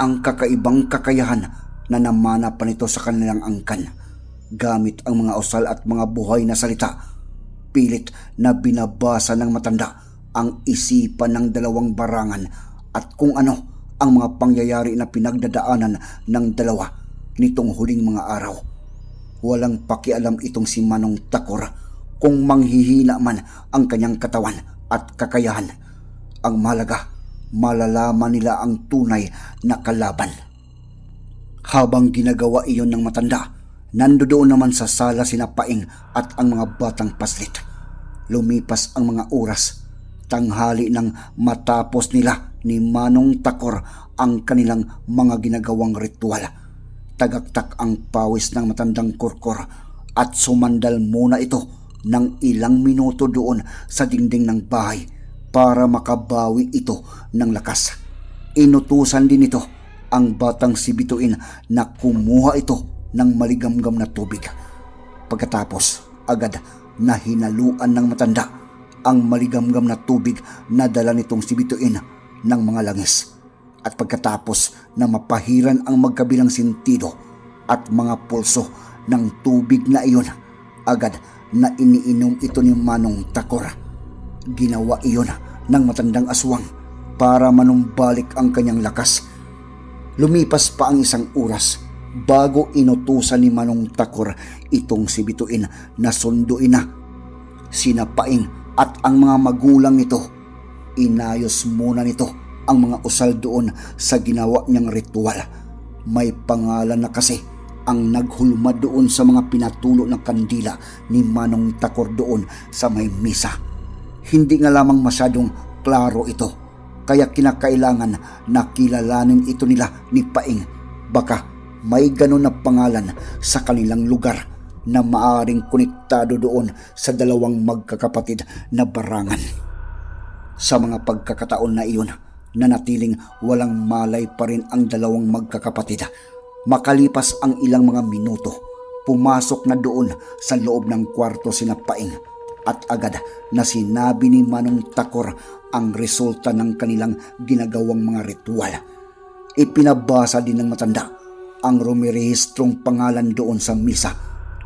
ang kakaibang kakayahan na namana pa nito sa kanilang angkan. Gamit ang mga usal at mga buhay na salita, pilit na binabasa ng matanda ang isipan ng dalawang barangan at kung ano ang mga pangyayari na pinagdadaanan ng dalawa nitong huling mga araw. Walang pakialam itong si Manong Takor kung manghihina man ang kanyang katawan at kakayahan. Ang mahalaga, malalaman nila ang tunay na kalaban. Habang ginagawa iyon ng matanda, nandoon naman sa sala sina Paing at ang mga batang paslit. Lumipas ang mga oras, tanghali nang matapos nila ni Manong Takor ang kanilang mga ginagawang ritual. Tagaktak ang pawis ng matandang kurkor at sumandal muna ito ng ilang minuto doon sa dingding ng bahay para makabawi ito ng lakas. Inutusan din ito ang batang si Bituin na kumuha ito ng maligamgam na tubig. Pagkatapos, agad na hinaluan ng matanda ang maligamgam na tubig na dala nitong si Bituin ng mga langis. At pagkatapos na mapahiran ang magkabilang sentido at mga pulso ng tubig na iyon, agad na iniinom ito ni Manong Takor. Ginawa iyon ng matandang aswang para manumbalik ang kanyang lakas. Lumipas pa ang isang oras bago inutusan ni Manong Takor itong si Bituin na sunduin na. Sinapaing at ang mga magulang nito. Inayos muna nito ang mga usal doon sa ginawa niyang ritual. May pangalan na kasi ang naghulma doon sa mga pinatulo ng kandila ni Manong Takor doon sa may misa. Hindi nga lamang masyadong klaro ito, kaya kinakailangan na kilalanin ito nila ni Paing. Baka may ganun na pangalan sa kanilang lugar na maaring konektado doon sa dalawang magkakapatid na barangan. Sa mga pagkakataon na iyon, nanatiling walang malay pa rin ang dalawang magkakapatid. Makalipas ang ilang mga minuto, pumasok na doon sa loob ng kwarto sina Paing at agad na sinabi ni Manong Takor ang resulta ng kanilang ginagawang mga ritual. Ipinabasa din ng matanda ang rumirehistrong pangalan doon sa misa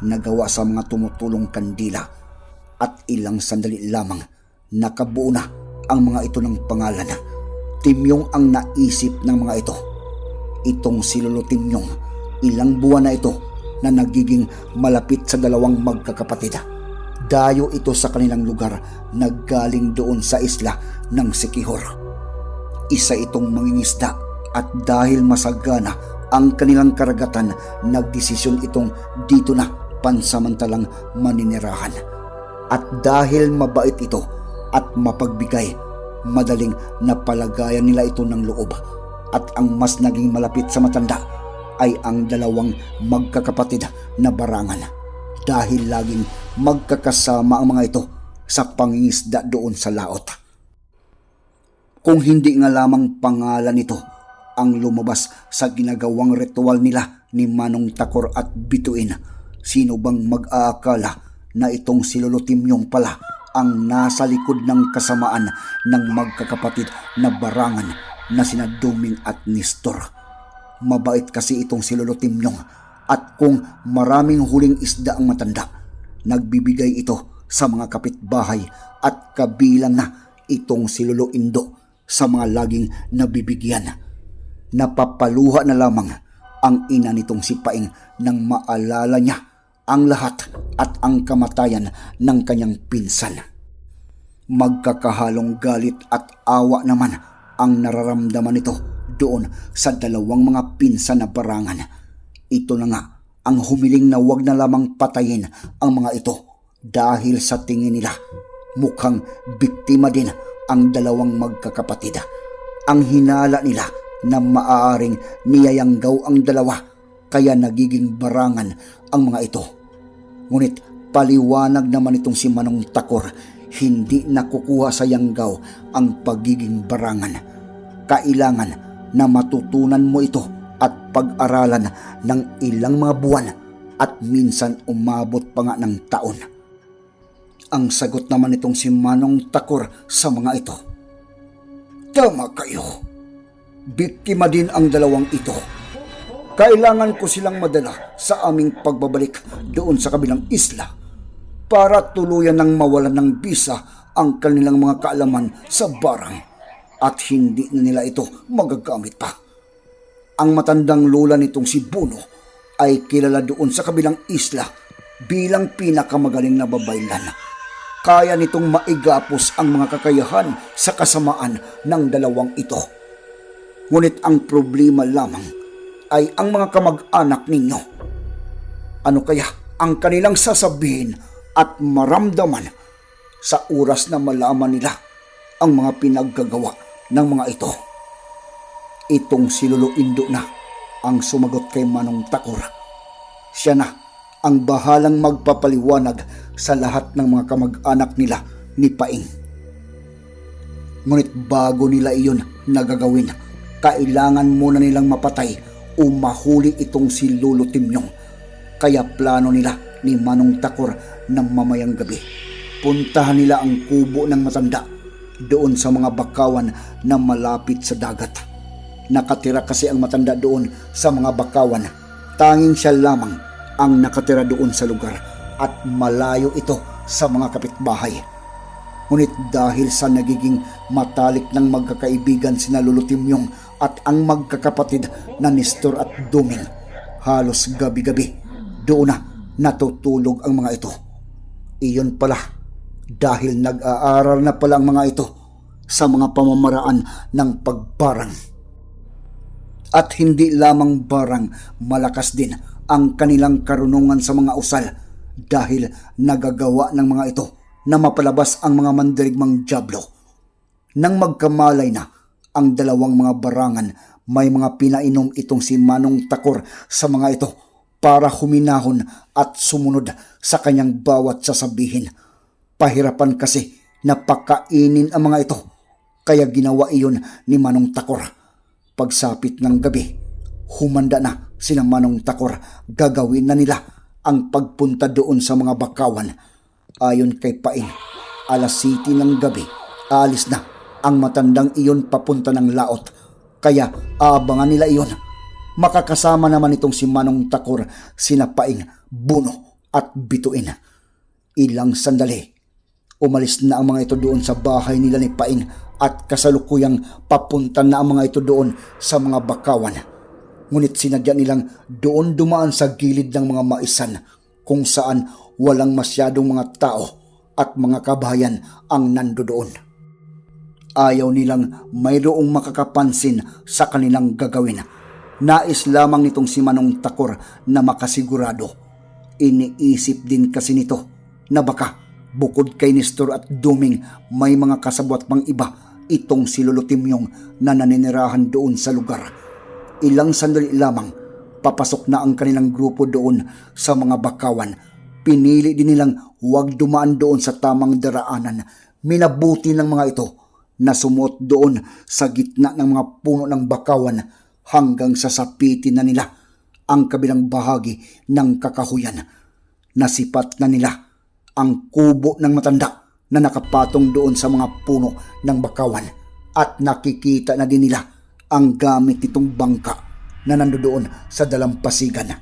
na gawa sa mga tumutulong kandila at ilang sandali lamang nakabuo na ang mga ito ng pangalan. Timyong ang naisip ng mga ito. Itong si Lolo Timyong, ilang buwan na ito na nagiging malapit sa dalawang magkakapatid. Dayo ito sa kanilang lugar na galing doon sa isla ng Sikihor. Isa itong mangingisda at dahil masagana ang kanilang karagatan, nagdesisyon itong dito na pansamantalang maninirahan. At dahil mabait ito at mapagbigay, madaling napalagayan nila ito ng loob. At ang mas naging malapit sa matanda ay ang dalawang magkakapatid na barangan. Dahil laging magkakasama ang mga ito sa pangingisda doon sa laot. Kung hindi nga lamang pangalan nito ang lumabas sa ginagawang ritual nila ni Manong Takor at Bituin, sino bang mag-aakala na itong si Lolo Timyong pala ang nasa likod ng kasamaan ng magkakapatid na barangan na sina Duming at Nestor. Mabait kasi itong si Lolo Timyong at kung maraming huling isda ang matanda, nagbibigay ito sa mga kapitbahay at kabilang na itong si Lolo Indo sa mga laging nabibigyan. Napapaluha na lamang ang ina nitong si Paing nang maalala niya ang lahat at ang kamatayan ng kanyang pinsan. Magkakahalong galit at awa naman ang nararamdaman nito doon sa dalawang mga pinsan na barangan. Ito na nga ang humiling na wag na lamang patayin ang mga ito dahil sa tingin nila mukhang biktima din ang dalawang magkakapatid. Ang hinala nila na maaaring niyayanggaw ang dalawa kaya nagiging barangan ang mga ito. Ngunit paliwanag naman itong si Manong Takor, hindi nakukuha sa yanggaw ang pagiging barangan. Kailangan na matutunan mo ito at pag-aralan ng ilang mga buwan at minsan umabot pa nga ng taon. Ang sagot naman itong si Manong Takor sa mga ito. Tama kayo. Biktima din ang dalawang ito. Kailangan ko silang madala sa aming pagbabalik doon sa kabilang isla para tuluyan ng mawalan ng bisa ang kanilang mga kaalaman sa barang at hindi na nila ito magagamit pa. Ang matandang lola nitong si Buno ay kilala doon sa kabilang isla bilang pinakamagaling na babaylan. Kaya nitong maigapos ang mga kakayahan sa kasamaan ng dalawang ito. Ngunit ang problema lamang ay ang mga kamag-anak ninyo. Ano kaya ang kanilang sasabihin at maramdaman sa oras na malaman nila ang mga pinaggagawa ng mga ito? Itong si Lolo Indo na ang sumagot kay Manong Takor. Siya na ang bahalang magpapaliwanag sa lahat ng mga kamag-anak nila ni Paing. Ngunit bago nila iyon nagagawin, kailangan muna nilang mapatay o mahuli itong si Lolo Timyong. Kaya plano nila ni Manong Takor ng mamayang gabi. Puntahan nila ang kubo ng matanda doon sa mga bakawan na malapit sa dagat. Nakatira kasi ang matanda doon sa mga bakawan. Tanging siya lamang ang nakatira doon sa lugar at malayo ito sa mga kapitbahay. Ngunit dahil sa nagiging matalik ng magkakaibigan sina Lolo at ang magkakapatid na Nestor at Duming, halos gabi-gabi doon na natutulog ang mga ito. Iyon pala dahil nag-aaral na pala ang mga ito sa mga pamamaraan ng pagbarang. At hindi lamang barang, malakas din ang kanilang karunungan sa mga usal dahil nagagawa ng mga ito na mapalabas ang mga mandirigmang jablo. Nang magkamalay na ang dalawang mga barangan, may mga pinainom itong si Manong Takor sa mga ito para huminahon at sumunod sa kanyang bawat sasabihin. Pahirapan kasi na pakainin ang mga ito, kaya ginawa iyon ni Manong Takor. Pagsapit ng gabi, humanda na sina Manong Takor, gagawin na nila ang pagpunta doon sa mga bakawan. Ayon kay Paing, alas city ng gabi, alis na ang matandang iyon papunta ng laot. Kaya aabangan nila iyon. Makakasama naman itong si Manong Takor, sina Paing, Buno at Bituin. Ilang sandali, umalis na ang mga ito doon sa bahay nila ni Paing at kasalukuyang papunta na ang mga ito doon sa mga bakawan. Ngunit sinadya nilang doon dumaan sa gilid ng mga maisan kung saan walang masyadong mga tao at mga kabayan ang nando doon. Ayaw nilang mayroong makakapansin sa kanilang gagawin. Nais lamang nitong si Manong Takor na makasigurado. Iniisip din kasi nito na baka bukod kay Nestor at Duming may mga kasabwat pang iba itong si Lolo Timyong na naninirahan doon sa lugar. Ilang sandali lamang, papasok na ang kanilang grupo doon sa mga bakawan. Pinili din nilang huwag dumaan doon sa tamang daraanan. Minabuti ng mga ito na sumuot doon sa gitna ng mga puno ng bakawan hanggang sa sapitin na nila ang kabilang bahagi ng kakahuyan. Nasipat na nila ang kubo ng matanda na nakapatong doon sa mga puno ng bakawan at nakikita na din nila ang gamit nitong bangka na nandoon sa dalampasigan.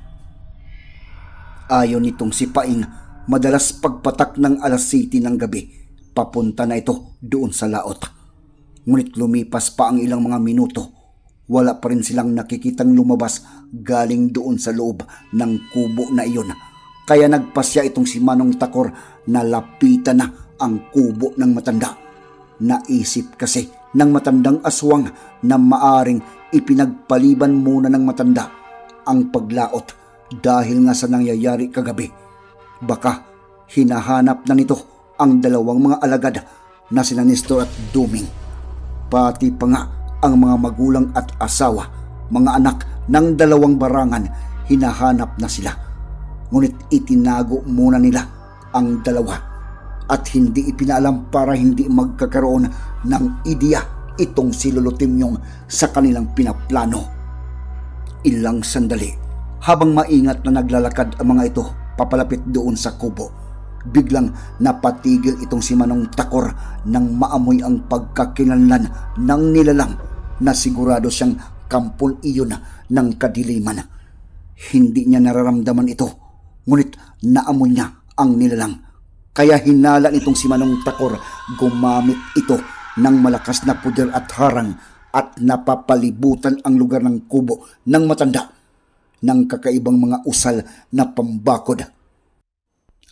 Ayon nitong si Paing, madalas pagpatak ng alas city ng gabi, papunta na ito doon sa laot. Ngunit lumipas pa ang ilang mga minuto, wala pa rin silang nakikitang lumabas galing doon sa loob ng kubo na iyon. Kaya nagpasya itong si Manong Takor na lapitan na ang kubo ng matanda. Naisip kasi ng matandang aswang na maaring ipinagpaliban muna ng matanda ang paglaot dahil nga sa nangyayari kagabi. Baka hinahanap na nito ang dalawang mga alagad na sina Nestor at Duming. Pati pa nga ang mga magulang at asawa, mga anak ng dalawang barangan, hinahanap na sila. Ngunit itinago muna nila ang dalawa at hindi ipinaalam para hindi magkakaroon ng ideya itong si Lolo Timyong sa kanilang pinaplano. Ilang sandali, habang maingat na naglalakad ang mga ito papalapit doon sa kubo, biglang napatigil itong si Manong Takor nang maamoy ang pagkakinanlan ng nilalang na sigurado siyang kampul iyon ng kadiliman. Hindi niya nararamdaman ito, ngunit naamoy niya ang nilalang. Kaya hinala nitong si Manong Takor gumamit ito ng malakas na puder at harang at napapalibutan ang lugar ng kubo ng matanda ng kakaibang mga usal na pambakod.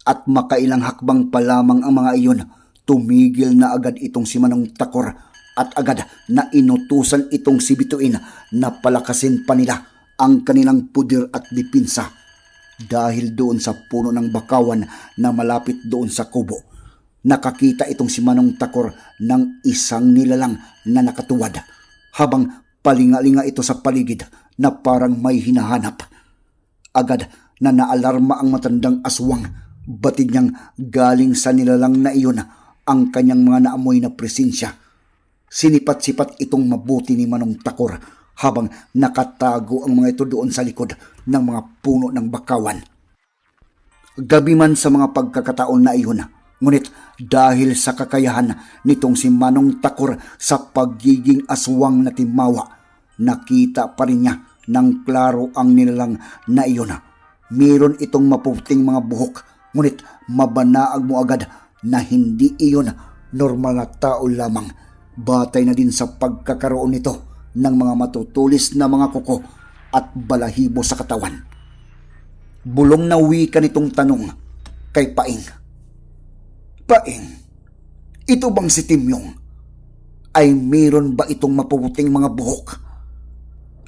At makailang hakbang pa lamang ang mga iyon, tumigil na agad itong si Manong Takor at agad na inutusan itong si Bituin na palakasin pa nila ang kanilang pudir at dipinsa dahil doon sa puno ng bakawan na malapit doon sa kubo. Nakakita itong si Manong Takor ng isang nilalang na nakatuwad habang palingalinga ito sa paligid na parang may hinahanap. Agad na naalarma ang matandang aswang. Batid niyang galing sa nilalang na iyon ang kanyang mga naamoy na presensya. Sinipat-sipat itong mabuti ni Manong Takor habang nakatago ang mga ito doon sa likod ng mga puno ng bakawan. Gabi man sa mga pagkakataon na iyon, ngunit dahil sa kakayahan nitong si Manong Takor sa pagiging aswang na timawa, nakita pa rin niya ng klaro ang nilalang na iyon. Meron itong maputing mga buhok, ngunit mabanaag mo agad na hindi iyon normal na tao lamang. Batay na din sa pagkakaroon nito ng mga matutulis na mga kuko at balahibo sa katawan. Bulong na wika nitong tanong kay Paing. Paing, ito bang si Timyong? Ay meron ba itong mapuputing mga buhok?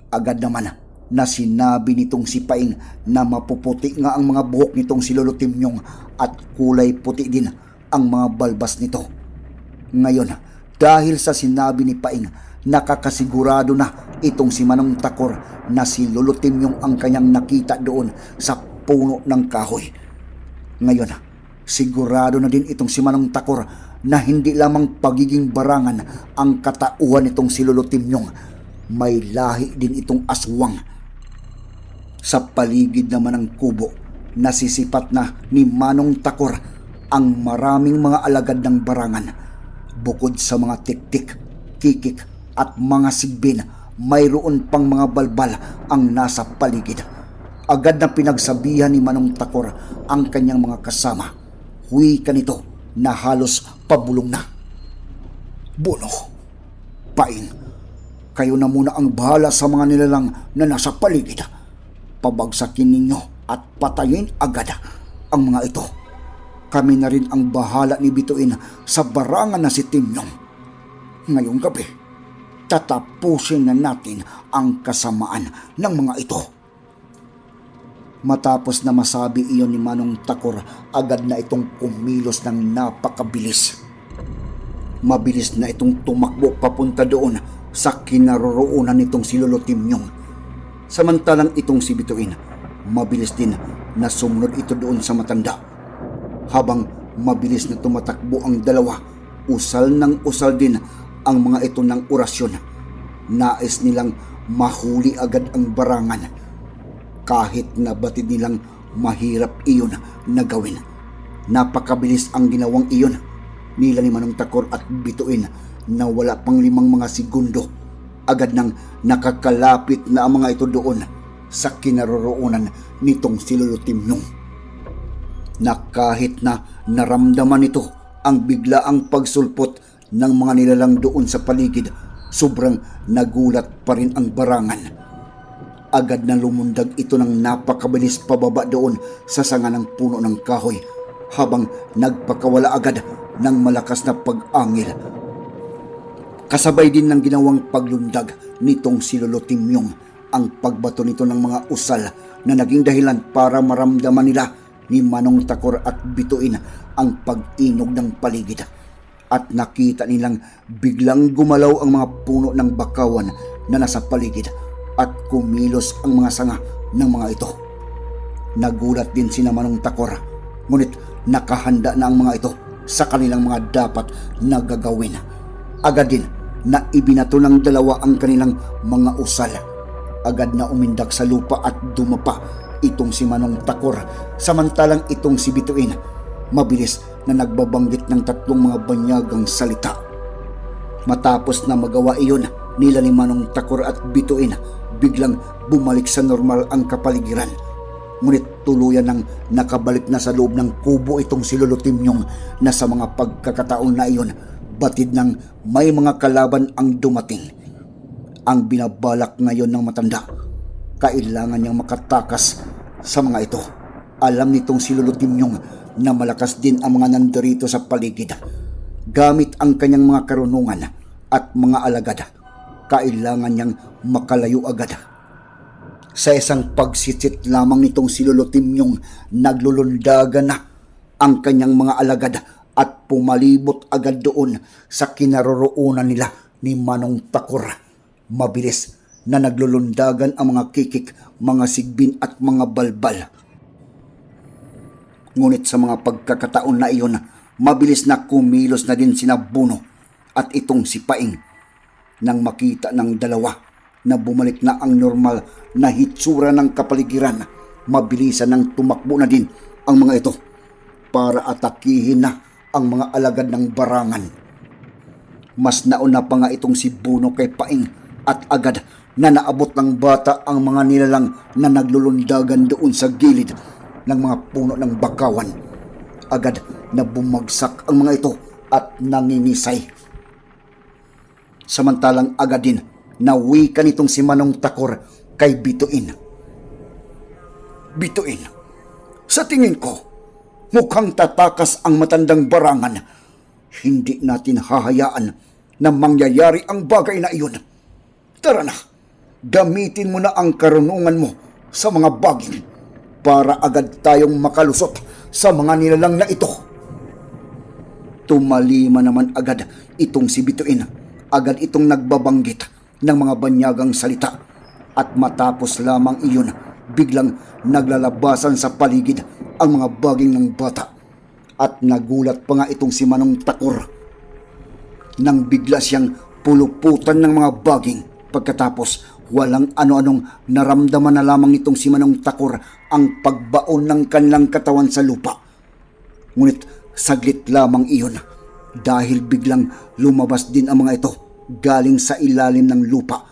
Agad naman na sinabi nitong si Paing na mapuputi nga ang mga buhok nitong si Lolo Timyong at kulay puti din ang mga balbas nito. Ngayon, dahil sa sinabi ni Paing, nakakasigurado na itong si Manong Takor na si Lolo Timyong ang kanyang nakita doon sa puno ng kahoy. Ngayon, sigurado na din itong si Manong Takor na hindi lamang pagiging barangan ang katauhan nitong si Lolo Timyong. May lahi din itong aswang. Sa paligid naman ng kubo, nasisipat na ni Manong Takor ang maraming mga alagad ng barangan. Bukod sa mga tiktik, kikik at mga sigbin, mayroon pang mga balbal ang nasa paligid. Agad na pinagsabihan ni Manong Takor ang kanyang mga kasama. Huwi ka nito na halos pabulong na. Buno, paing, kayo na muna ang bahala sa mga nilalang na nasa paligid. Pabagsakin ninyo at patayin agad ang mga ito. Kami na rin ang bahala ni Bituin sa barangan na si Timyong. Ngayong gabi, tatapusin na natin ang kasamaan ng mga ito. Matapos na masabi iyon ni Manong Takor, agad na itong kumilos ng napakabilis. Mabilis na itong tumakbo papunta doon sa kinaroroonan nitong si Lolo Timyong. Samantalang itong si Bituin, mabilis din na sumunod ito doon sa matanda. Habang mabilis na tumatakbo ang dalawa, usal ng usal din ang mga ito ng orasyon. Nais nilang mahuli agad ang barangan. Kahit na batid nilang mahirap iyon na gawin. Napakabilis ang ginawang iyon nila ni Manong Takor at Bituin na wala pang limang mga segundo. Agad nang nakakalapit na ang mga ito doon sa kinaroroonan nitong si Lolo Timnong. Na kahit na naramdaman nito ang biglaang pagsulpot ng mga nilalang doon sa paligid, sobrang nagulat pa rin ang barangan. agad na lumundag ito ng napakabilis pababa doon sa sanga ng puno ng kahoy habang nagpakawala agad ng malakas na pag-angil. Kasabay din ng ginawang paglundag nitong si Lolo Timyong ang pagbato nito ng mga usal na naging dahilan para maramdaman nila ni Manong Takor at Bituin ang pag-inog ng paligid. At nakita nilang biglang gumalaw ang mga puno ng bakawan na nasa paligid at kumilos ang mga sanga ng mga ito. Nagulat din si Manong Takor, ngunit nakahanda na ang mga ito sa kanilang mga dapat na gagawin. Agad din na ibinato ng dalawa ang kanilang mga usal. Agad na umindak sa lupa at dumapa itong si Manong Takor samantalang itong si Bituin mabilis na nagbabanggit ng tatlong mga banyagang salita. Matapos na magawa iyon nila ni Manong Takor at Bituin, biglang bumalik sa normal ang kapaligiran. Ngunit tuluyan ng nakabalik na sa loob ng kubo itong si Lolo Timyong na sa mga pagkakataon na iyon, batid ng may mga kalaban ang dumating. Ang binabalak ngayon ng matanda, kailangan niyang makatakas sa mga ito. Alam nitong si Lolo Timyong na malakas din ang mga nandarito sa paligid. Gamit ang kanyang mga karunungan at mga alagad, kailangan niyang makalayo agad. Sa isang pagsisit lamang nitong si Lolo Timyong, naglulundagan na ang kanyang mga alagad at pumalibot agad doon sa kinaroroonan nila ni Manong Takor. Mabilis na naglulundagan ang mga kikik, mga sigbin at mga balbal. Ngunit sa mga pagkakataon na iyon, mabilis na kumilos na din sina Buno at itong si Paing. Nang makita ng dalawa na bumalik na ang normal na hitsura ng kapaligiran, mabilisan nang tumakbo na din ang mga ito para atakihin na ang mga alagad ng barangan. Mas nauna pa nga itong si Buno kay Paing at agad na naabot ng bata ang mga nilalang na naglulundagan doon sa gilid ng mga puno ng bakawan. Agad na bumagsak ang mga ito at nangingisay. Samantalang agad din nawika nitong si Manong Takor kay Bituin. Bituin, sa tingin ko, mukhang tatakas ang matandang barangan. Hindi natin hahayaan na mangyayari ang bagay na iyon. Tara na, gamitin mo na ang karunungan mo sa mga baging para agad tayong makalusot sa mga nilalang na ito. Tumalima naman agad itong si Bituin. Agad itong nagbabanggit ng mga banyagang salita. At matapos lamang iyon, biglang naglalabasan sa paligid ang mga baging ng bata. At nagulat pa nga itong si Manong Takor. Nang bigla siyang puluputan ng mga baging pagkatapos walang ano-anong naramdaman na lamang nitong si Manong Takor ang pagbaon ng kanilang katawan sa lupa. Ngunit saglit lamang iyon dahil biglang lumabas din ang mga ito galing sa ilalim ng lupa.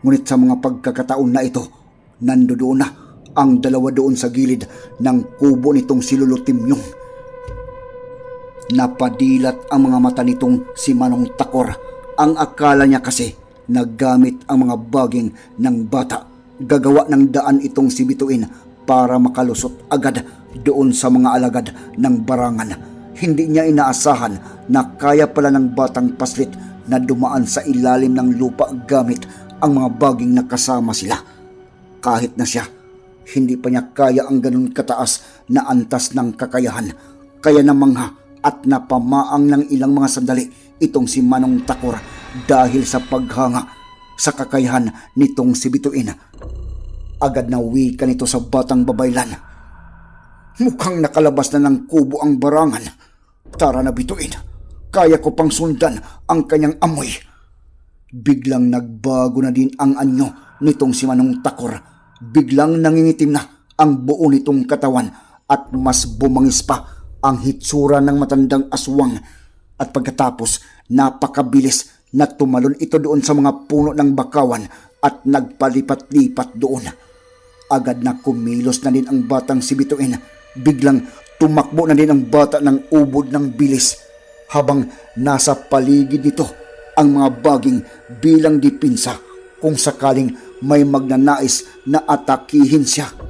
Ngunit sa mga pagkakataon na ito, nandoon na ang dalawa doon sa gilid ng kubo nitong si Lolo Timyong. Napadilat ang mga mata nitong si Manong Takor. Ang akala niya kasi naggamit ang mga baging ng bata. Gagawa ng daan itong si Bituin para makalusot agad doon sa mga alagad ng barangan. Hindi niya inaasahan na kaya pala ng batang paslit na dumaan sa ilalim ng lupa gamit ang mga baging na kasama sila. Kahit na siya, hindi pa niya kaya ang ganun kataas na antas ng kakayahan. Kaya namangha at napamaang ng ilang mga sandali itong si Manong Takor dahil sa paghanga sa kakayahan nitong si Bituin. Agad na wika nito sa batang babaylan. Mukhang nakalabas na ng kubo ang barangan. Tara na Bituin, kaya ko pang sundan ang kanyang amoy. Biglang nagbago na din ang anyo nitong si Manong Takor. Biglang nangingitim na ang buo nitong katawan at mas bumangis pa ang hitsura ng matandang aswang at pagkatapos napakabilis na tumalon ito doon sa mga puno ng bakawan at nagpalipat-lipat doon. Agad na kumilos na din ang batang si Bituin. Biglang tumakbo na din ang bata ng ubod ng bilis habang nasa paligid nito ang mga baging bilang dipinsa kung sakaling may magnanais na atakihin siya.